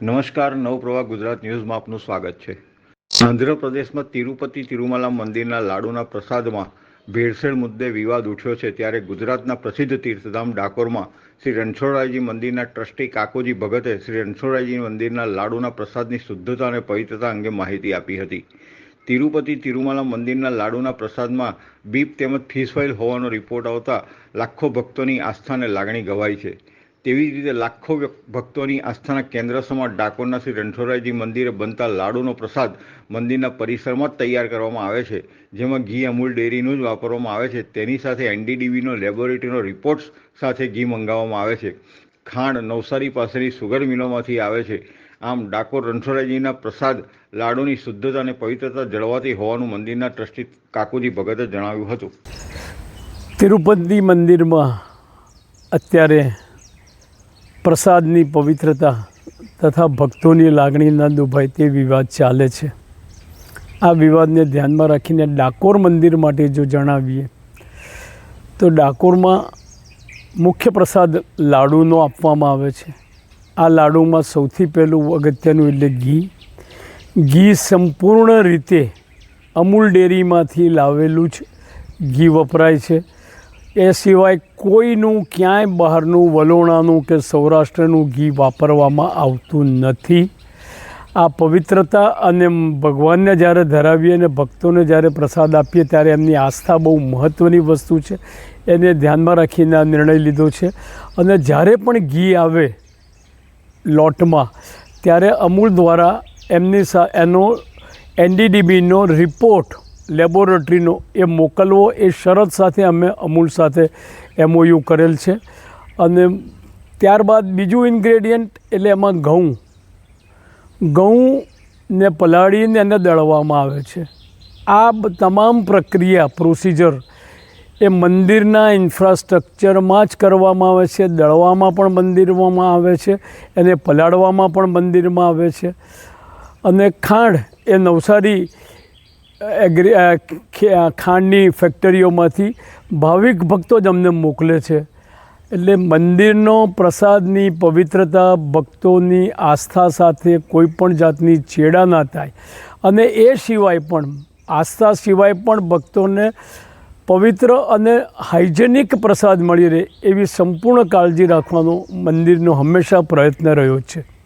નમસ્કાર, નવપ્રવાહ ગુજરાત ન્યૂઝમાં આપનું સ્વાગત છે. આંધ્રપ્રદેશમાં તિરુપતિ તિરુમલા મંદિરના લાડુના પ્રસાદમાં ભેળસેળ મુદ્દે વિવાદ ઉઠ્યો છે ત્યારે ગુજરાતના પ્રસિદ્ધ તીર્થધામ ડાકોરમાં શ્રી રણછોડરાયજી મંદિરના ટ્રસ્ટી કાકોજી ભગતે શ્રી રણછોડરાયજી મંદિરના લાડુના પ્રસાદની શુદ્ધતા અને પવિત્રતા અંગે માહિતી આપી હતી. તિરુપતિ તિરુમલા મંદિરના લાડુના પ્રસાદમાં બીપ તેમજ ફિશ ફાઇલ હોવાનો રિપોર્ટ આવતા લાખો ભક્તોની આસ્થાને લાગણી ગવાઈ છે. તેવી જ રીતે લાખો ભક્તોની આસ્થાના કેન્દ્ર સમા ડાકોરના શ્રી રણછોડરાયજી મંદિરે બનતા લાડુનો પ્રસાદ મંદિરના પરિસરમાં જ તૈયાર કરવામાં આવે છે. જેમાં ઘી, અમૂલ ડેરીનું જ વાપરવામાં આવે છે. તેની સાથે એનડીડીબીનો લેબોરેટરીનો રિપોર્ટ્સ સાથે ઘી મંગાવવામાં આવે છે. ખાંડ નવસારી પાસેની સુગર મિલોમાંથી આવે છે. આમ ડાકોર રણછોડરાયજીના પ્રસાદ લાડુની શુદ્ધતા અને પવિત્રતા જળવાતી હોવાનું મંદિરના ટ્રસ્ટી કાકુજી ભગતે જણાવ્યું હતું. તિરુપતિ મંદિરમાં અત્યારે પ્રસાદની પવિત્રતા તથા ભક્તોની લાગણી ન દુભાય તે વિવાદ ચાલે છે. આ વિવાદને ધ્યાનમાં રાખીને ડાકોર મંદિર માટે જો જણાવીએ, તો ડાકોરમાં મુખ્ય પ્રસાદ લાડુનો આપવામાં આવે છે. આ લાડુમાં સૌથી પહેલું અગત્યનું એટલે ઘી. ઘી સંપૂર્ણ રીતે અમૂલ ડેરીમાંથી લાવેલું જ ઘી વપરાય છે. એ સિવાય કોઈનું ક્યાંય બહારનું વલોણાનું કે સૌરાષ્ટ્રનું ઘી વાપરવામાં આવતું નથી. આ પવિત્રતા અને ભગવાનને જ્યારે ધરાવીએ અને ભક્તોને જ્યારે પ્રસાદ આપીએ ત્યારે એમની આસ્થા બહુ મહત્ત્વની વસ્તુ છે. એને ધ્યાનમાં રાખીને આ નિર્ણય લીધો છે. અને જ્યારે પણ ઘી આવે લોટમાં, ત્યારે અમૂલ દ્વારા એમની સા, એનો એનડીડીબીનો રિપોર્ટ લેબોરેટરીનો એ મોકલવો એ શરત સાથે અમે અમૂલ સાથે એમઓયુ કરેલ છે. અને ત્યારબાદ બીજું ઇન્ગ્રેડિયન્ટ એટલે એમાં ઘઉં. ઘઉંને પલાળીને એને દળવામાં આવે છે. આ તમામ પ્રક્રિયા પ્રોસિજર એ મંદિરના ઇન્ફ્રાસ્ટ્રક્ચરમાં જ કરવામાં આવે છે. દળવામાં પણ મંદિરમાં આવે છે. એને પલાળવામાં પણ મંદિરમાં આવે છે. અને ખાંડ એ નવસારી એગ્રી ખાંડની ફેક્ટરીઓમાંથી ભાવિક ભક્તો જ અમને મોકલે છે. એટલે મંદિરનો પ્રસાદની પવિત્રતા ભક્તોની આસ્થા સાથે કોઈ પણ જાતની ચેડા ના થાય. અને એ સિવાય પણ, આસ્થા સિવાય પણ ભક્તોને પવિત્ર અને હાઇજેનિક પ્રસાદ મળી રહે એવી સંપૂર્ણ કાળજી રાખવાનો મંદિરનો હંમેશા પ્રયત્ન રહ્યો છે.